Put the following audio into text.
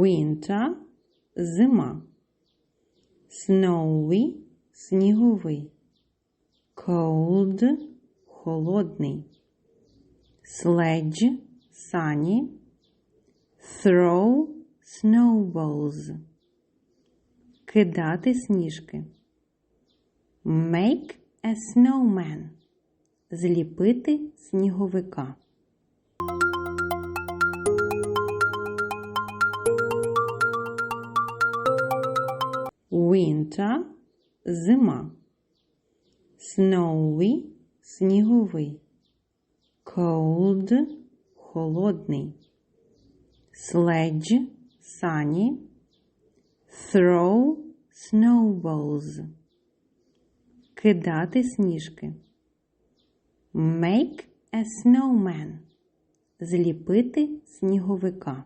Winter – зима. Snowy – сніговий. Cold – холодний. Sledge – сані. Throw snowballs. Кидати сніжки. Make a snowman. Зліпити сніговика. Winter – зима. Snowy – сніговий. Cold – холодний. Sledge – сані. Throw snowballs. Кидати сніжки. Make a snowman. Зліпити сніговика.